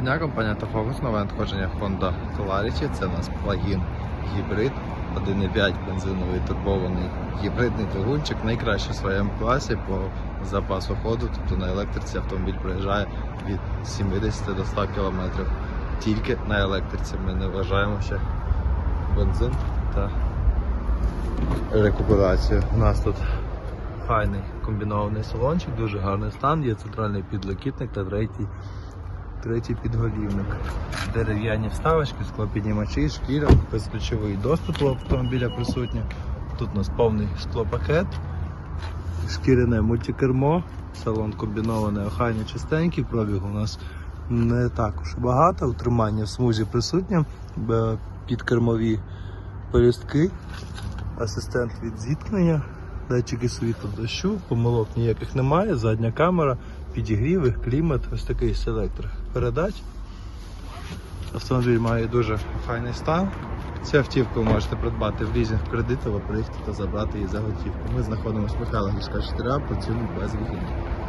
Доброго дня, компанія Автофокус, нове надходження Honda Clarity. Це у нас плагін гібрид 1.5 бензиновий турбований гібридний двигунчик, найкраще в своєму класі по запасу ходу. Тобто на електриці автомобіль проїжджає від 70 до 100 км. Тільки на електриці. Ми не вважаємо ще бензин та рекуперацію. У нас тут файний комбінований салончик, дуже гарний стан, є центральний підлокітник та третій Третій підголівник. Дерев'яні вставочки, склопіднімачі, шкіра, безключовий доступ у автомобіля присутній. Тут у нас повний склопакет, шкіряне мультикермо, салон комбінований, охайний чистенький, пробігу у нас не також багато, утримання в смузі присутнє, б- підкермові пелюстки, асистент від зіткнення, датчики світла дощу, помилок ніяких немає, задня камера, підігріви, клімат, ось такий селектор передач. Автомобіль має дуже файний стан. Цю автівку ви можете придбати в лізінг кредит приїхати та забрати її за готівку. Ми знаходимося в Михайло Гірська 4А, працюємо без вихідних.